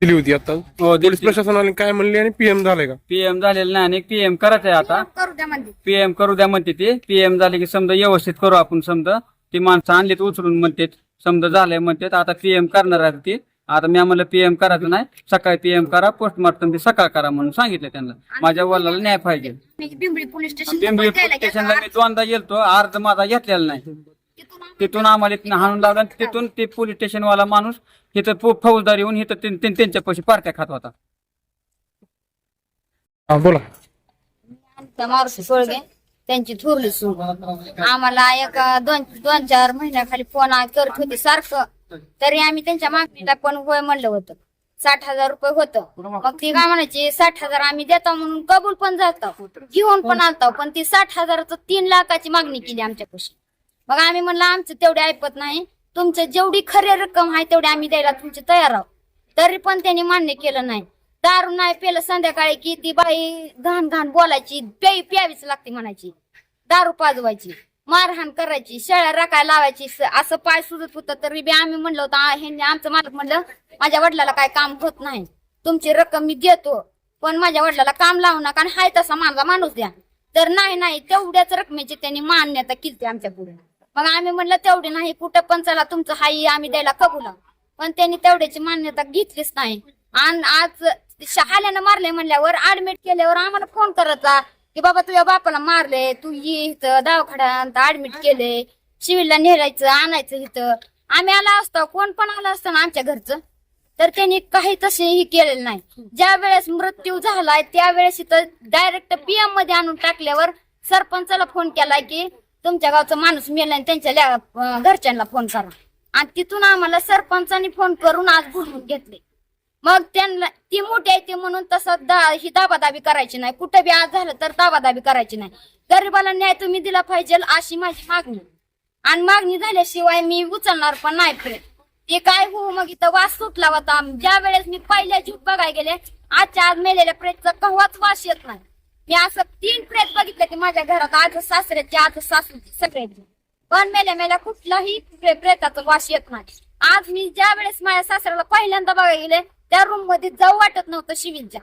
दिली होती आता. हो पोलीस प्रशासनाने काय म्हणले आणि पीएम झाले का? पीएम झालेलं नाही आणि पीएम करायचं आहे आता. करू द्या म्हणते. पीएम करू द्या म्हणते ते. पीएम झाले की समजा व्यवस्थित करू आपण समजा. ती माणसं आणलीत उचलून म्हणते समजा झालंय म्हणते आता पीएम करणार आहे ते. आता मी आम्हाला पीएम करायचं नाही. सकाळी पीएम करा पोस्टमार्टम ते सकाळ करा म्हणून सांगितलं त्यांना. माझ्या वडिलाला न्याय पाहिजे. मी बिंबळी पोलीस स्टेशन पिंपरी स्टेशनला मी दोनदा गेलतो अर्ज माझा घेतलेला नाही. तिथून आम्हाला इथनं हाणून लावलं आणि तिथून ते पोलीस स्टेशनवाला माणूस इथं फौ- फौजदार येऊन इथं त्यांच्या पैसे पार्ट्या खात होता. हा बोला. त्या मारुती सोळगे त्यांची थोरली सून आम्हाला एक दोन दोन चार महिन्याखाली फोन करत होते सारखं तरी आम्ही त्यांच्या मागणीला पण होय म्हणलं होतं. साठ हजार रुपये होतं. मग ती काय म्हणायची साठ हजार आम्ही देतो म्हणून कबूल पण जातो घेऊन पण आणतो पण ती साठ हजाराचं तीन लाखाची मागणी केली आमच्यापाशी. मग आम्ही म्हणलं आमचं तेवढे ऐकत नाही. तुमचं जेवढी खरी रक्कम आहे तेवढी आम्ही द्यायला तुमचे तयार आहोत. तरी पण त्यांनी मान्य केलं नाही. दारू नाही पेलं संध्याकाळी की ती बाई घाण घाण बोलायची प्यावीच लागते म्हणायची. दारू पाजवायची. मारहाण करायची शेळ्या राखायला लावायची असं पाय सुजत होतं. तरी बी आम्ही म्हणलं होतं ह्यांनी आमचं मालक म्हणलं माझ्या वडिलाला काय काम होत नाही. तुमची रक्कम मी देतो पण माझ्या वडिलाला काम लावू नका आणि हाय तसा माझा माणूस द्या. तर नाही नाही तेवढ्याच रकमेची त्यांनी मान्यता केली आमच्या पुढे. मग आम्ही म्हणलं तेवढी नाही कुठं पण चला तुमचं हाई आम्ही द्यायला कबूल पण त्यांनी तेवढ्याची मान्यता घेतलीच नाही. आणि आज शहाल्यानं मारले म्हणल्यावर ऍडमिट केल्यावर आम्हाला फोन करायचा की बाबा तुझ्या बापाला मारले तू ये इथं दवाखान्यात ऍडमिट केले शिविरला नेरायचं आणायचं इथं. आम्ही आला असतो कोण पण आला असतं ना आमच्या घरचं तर त्यांनी काही तसेही केलेलं नाही. ज्या वेळेस मृत्यू झालाय त्यावेळेस इथं डायरेक्ट पीएममध्ये आणून टाकल्यावर सरपंचाला फोन केलाय की तुमच्या गावचा माणूस मेला आणि त्यांच्या घरच्यांना फोन करा. आणि तिथून आम्हाला सरपंचानी फोन करून आज बोलवून घेतले. मग त्यांना ती मोठी आहे ते म्हणून तसं दा ही दाबादाबी करायची नाही. कुठं बी आज झालं तर दाबादाबी करायची नाही. गरीबाला न्याय तुम्ही दिला पाहिजे अशी माझी मागणी. आणि मागणी झाल्याशिवाय मी उचलणार पण नाही प्रेत ते काय हो मग इथं वास सुटला होता. ज्या वेळेस मी पहिल्या जीव बघायला गेले आजच्या आज मेलेल्या प्रेतचा कव्हाच वास येत नाही. मी असं तीन प्रेत बघितले ते माझ्या घरात आज सासऱ्याचे आज सासूचे सगळ्याचे पण मेल्या मेल्या कुठलाही प्रेताचा वास येत नाही. आज मी ज्या वेळेस माझ्या सासऱ्याला पहिल्यांदा बघायला गेले त्या रूममध्ये जाऊ वाटत नव्हतं शिविलच्या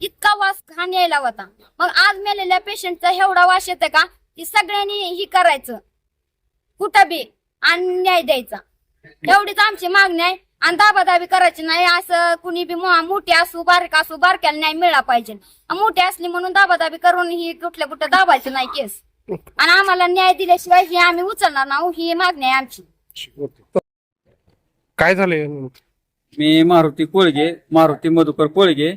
इतका वास घाण यायला होता. मग आज मेलेल्या पेशंटचा एवढा वास येते का? की सगळ्यांनी ही करायचं. कुठं बी आणि न्याय द्यायचा. एवढीच आमची मागणी आहे. आणि दाबादाबी करायची नाही. असं कुणी बी मोठी असू बारीक असू बारक्याला न्याय मिळाला पाहिजे. मोठी असली म्हणून दाबादाबी करून ही कुठल्या कुठं दाबायचं नाही केस. आणि आम्हाला न्याय दिल्याशिवाय ही आम्ही उचलणार नाही. ही मागणी आहे आमची. काय झालंय? मी मारुती कोळगे मारुती मधुकर कोळगे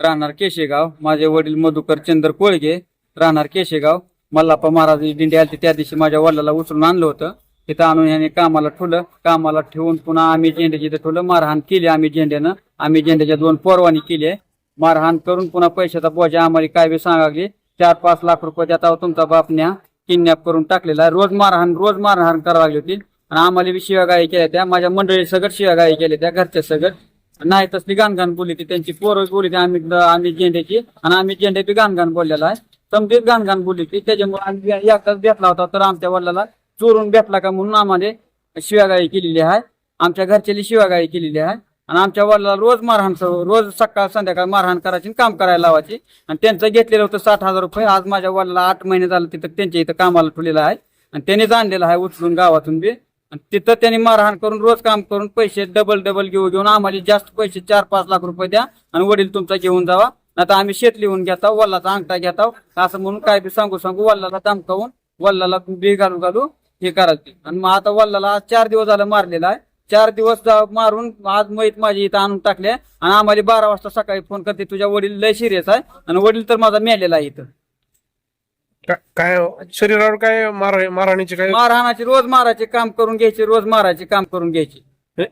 राहणार केशेगाव. माझे वडील मधुकर चंद्र कोळगे राहणार केशेगाव. मल्लाप्पा महाराज दिंडी आली त्या दिवशी माझ्या वडिलाला उचलून आणलं होतं. तिथं आणून याने कामाला ठेवलं. कामाला ठेवून पुन्हा आम्ही झेंड्याची इथं ठेवलं मारहाण केली आम्ही झेंड्यानं. आम्ही झेंड्याच्या दोन परवानी केली मारहाण करून पुन्हा पैशाचा बोजा आम्हाला काय बी सांगागली चार पाच लाख रुपये देता हो तुमचा बापण्या किडनॅप करून टाकलेला. आहे रोज मारहाण रोज मारहाण करावी लागली होती. आणि आम्हाला बी शिवागाई केल्या त्या माझ्या मंडळी सगळं शिवागाई केल्या त्या घरच्या सगळं. नाही तसली गाणगाण बोलली ती त्यांची पोरं बोलली ती आम्ही आम्ही झेंड्याची आणि आम्ही झेंडे बी गाणगाण बोललेला आहे. समजेत गाणगाण बोलली ती त्याच्यामुळे आम्ही एकटाच भेटला होता तर आमच्या वडिलाला चोरून भेटला का म्हणून आम्हाला शिवागाई केलेली आहे. आमच्या घरच्याली शिवागाई केलेली आहे. आणि आमच्या वडिलाला रोज मारहाण रोज सकाळ संध्याकाळ मारहाण करायची आणि काम करायला लावायची. आणि त्यांचं घेतलेलं होतं साठ हजार रुपये. आज माझ्या वडिलाला आठ महिने झालं तिथं त्यांच्या इथं कामाला ठेवलेलं आहे. आणि त्यांनीच आणलेलं आहे उचलून गावातून बी. आणि तिथं त्यांनी मारहाण करून रोज काम करून पैसे डबल डबल घेऊ घेऊन आम्हाला जास्त पैसे चार पाच लाख रुपये द्या आणि वडील तुमचा घेऊन जावा. आता आम्ही शेत लिहून घेता वल्लाचा अंगठा घेता असं म्हणून काय बी सांगू सांगू वल्लाला धमकावून वल्लाला बी घालू घालू हे करायचे आणि मग आता वल्लाला आज चार दिवस झालं मारलेला आहे. चार दिवस जा- मारून आज मैत माझी इथं आणून टाकले आणि आम्हाला बारा वाजता सकाळी फोन करते तुझ्या वडील लय सिरियस आहे. आणि वडील तर माझा मेलेला आहे इथं. का- काय शरीरावर काय मार मारहाणीचे काय मारहाणाचे रोज मारायचे काम करून घ्यायचे रोज मारायचे काम करून घ्यायचे.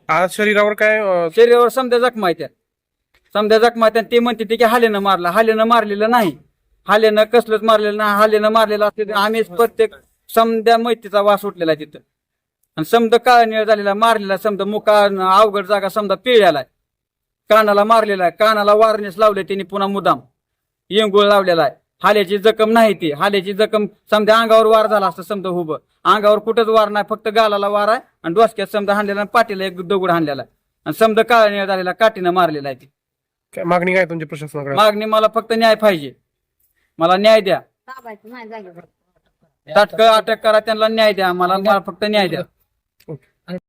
आज शरीरावर काय अं, शरीरावर समजा जखमा आहेत त्या. समजा जखमा आणि ते म्हणते ते की हालेनं मारला. हालेनं मारलेलं नाही. हालेनं कसलंच मारलेलं नाही. हालेनं मारलेलं असते आम्ही प्रत्येक समद्या मैतीचा वास उठलेला आहे तिथं. आणि समजा काळा निळ झालेला मारलेला समजा मुका अवघड जागा समजा पिळलेला आहे. कानाला मारलेला आहे. कानाला वारनेस लावले त्यांनी पुन्हा मुदाम. येंगुळ लावलेला आहे. हाल्याची जखम नाही ती. हाल्याची जखम समजा अंगावर वार झाला असतं समजा उभं अंगावर कुठंच वार नाही फक्त गालाला वार आहे आणि डोसक्यात समजा हाणलेला आणि पाठीला एक दगड हाणलेला आहे. आणि समजा काळा निळ झालेला काठीनं मारलेला आहे ती. काय मागणी काय तुमच्या प्रशासनाकडे? मागणी मला फक्त न्याय पाहिजे. मला न्याय द्या. ताटकं अटक करा त्यांना न्याय द्या. मला मला फक्त न्याय द्या.